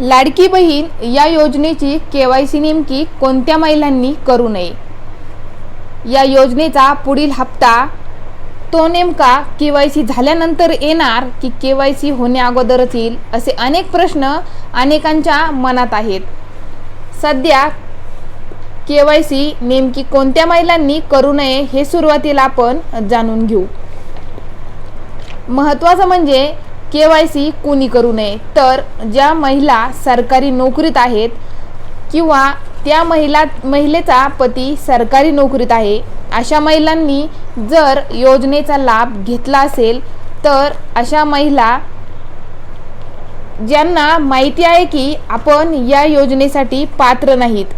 लाडकी बहीण या योजनेची के Y C नेमकी कोणत्या महिलांनी करू नये? या योजनेचा पुढील हप्ता तो नेमका के वाय सी झाल्यानंतर येणार की के वाय सी होण्याअगोदरच येईल असे अनेक प्रश्न अनेकांच्या मनात आहेत. सध्या के वाय सी नेमकी कोणत्या महिलांनी करू नये हे सुरुवातीला आपण जाणून घेऊ. महत्त्वाचं म्हणजे के वाय सी कुणी करू नये. तर ज्या महिला सरकारी नोकरीत आहेत किंवा त्या महिला महिलेचा पती सरकारी नोकरीत आहे अशा महिलांनी जर योजनेचा लाभ घेतला असेल तर अशा महिला ज्यांना माहिती आहे की आपण या योजनेसाठी पात्र नाहीत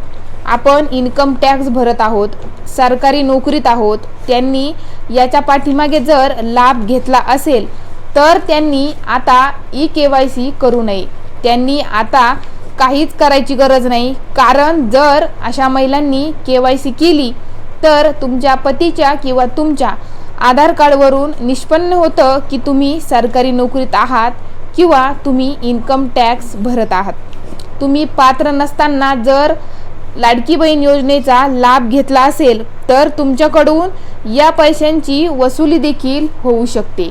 आपण इन्कम टॅक्स भरत आहोत सरकारी नोकरीत आहोत त्यांनी याच्या पाठीमागे जर लाभ घेतला असेल तर त्यांनी आता ई के वाय सी करू नये. त्यांनी आता काहीच करायची गरज नाही. कारण जर अशा महिलांनी के वाय सी केली तर तुमच्या पतीच्या किंवा तुमच्या आधार कार्डवरून निष्पन्न होतं की तुम्ही सरकारी नोकरीत आहात किंवा तुम्ही इन्कम टॅक्स भरत आहात. तुम्ही पात्र नसताना जर लाडकी बहीण योजनेचा लाभ घेतला असेल तर तुमच्याकडून या पैशांची वसुली देखील होऊ शकते.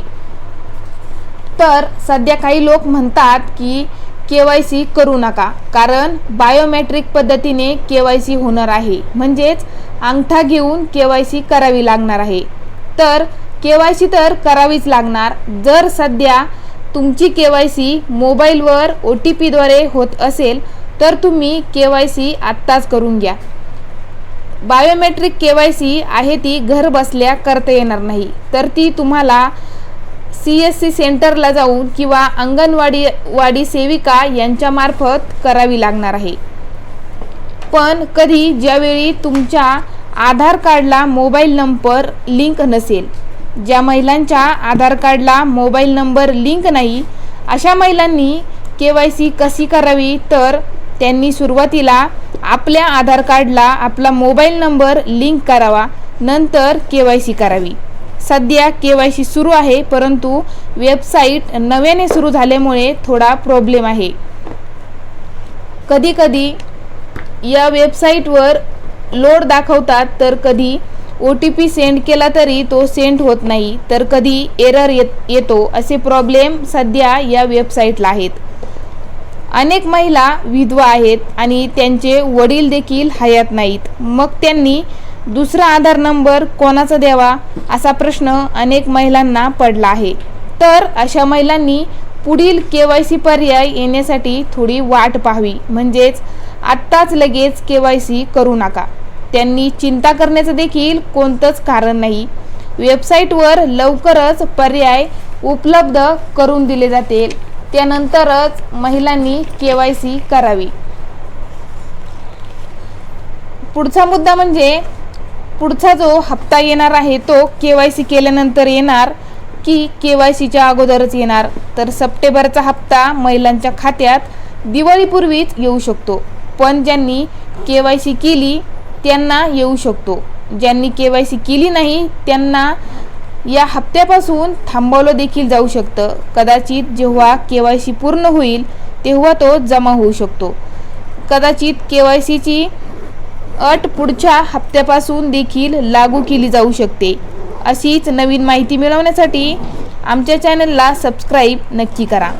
तर सध्या काही लोक म्हणतात की के वाय सी करू नका कारण बायोमेट्रिक पद्धतीने के वाय सी होणार आहे. म्हणजेच अंगठा घेऊन के वाय सी करावी लागणार आहे. तर के वाय सी तर करावीच लागणार. जर सध्या तुमची के वाय सी मोबाईलवर ओ टी पीद्वारे होत असेल तर तुम्ही के वाय सी आत्ताच करून घ्या. बायोमेट्रिक के वाय सी आहे ती घर बसल्या करता येणार नाही. तर ती तुम्हाला सी एस सी सेंटरला जाऊन किंवा अंगणवाडी वाडी सेविका यांच्यामार्फत करावी लागणार आहे. पण कधी ज्यावेळी तुमच्या आधार कार्डला मोबाईल नंबर लिंक नसेल ज्या महिलांच्या आधार कार्डला मोबाईल नंबर लिंक नाही अशा महिलांनी के वाय सी कशी करावी तर त्यांनी सुरुवातीला आपल्या आधार कार्डला आपला मोबाईल नंबर लिंक करावा नंतर के वाय सी करावी. सध्या के वाय सी सुरू आहे परंतु वेबसाईट नव्याने सुरू झाल्यामुळे थोडा प्रॉब्लेम आहे. कधी कधी या वेबसाईटवर लोड दाखवतात तर कधी ओ टी पी सेंड केला तरी तो सेंड होत नाही तर कधी एरर येत येतो असे प्रॉब्लेम सध्या या वेबसाईटला आहेत. अनेक महिला विधवा आहेत आणि त्यांचे वडील देखील हयात नाहीत. मग त्यांनी दुसरा आधार नंबर कोणाचा द्यावा? असा प्रश्न अनेक महिलांना पडला आहे. तर अशा महिलांनी पुढील के वाय सी पर्याय येण्यासाठी थोडी वाट पाहावी. म्हणजेच आत्ताच लगेच के वाय सी करू नका. त्यांनी चिंता करण्याचं देखील कोणतंच कारण नाही. वेबसाईटवर लवकरच पर्याय उपलब्ध करून दिले जातील. त्यानंतरच महिलांनी के वाय सी करावी. पुढचा मुद्दा म्हणजे पुढचा जो हप्ता येणार आहे तो के वाय सी केल्यानंतर येणार की के वाय सीच्या अगोदरच येणार? तर सप्टेंबरचा हप्ता महिलांच्या खात्यात दिवाळीपूर्वीच येऊ शकतो. पण ज्यांनी के वाय सी केली त्यांना येऊ शकतो. ज्यांनी के वाय सी केली नाही त्यांना या हप्त्यापासून थांबवलं देखील जाऊ शकतं. कदाचित जेव्हा के वाय सी पूर्ण होईल तेव्हा तो जमा होऊ शकतो. कदाचित के वाय सीची अट पुढच्या हप्त्यापासून देखील लागू केली जाऊ शकते. अशीच नवीन माहिती मिळवण्यासाठी आमच्या चॅनलला सबस्क्राईब नक्की करा.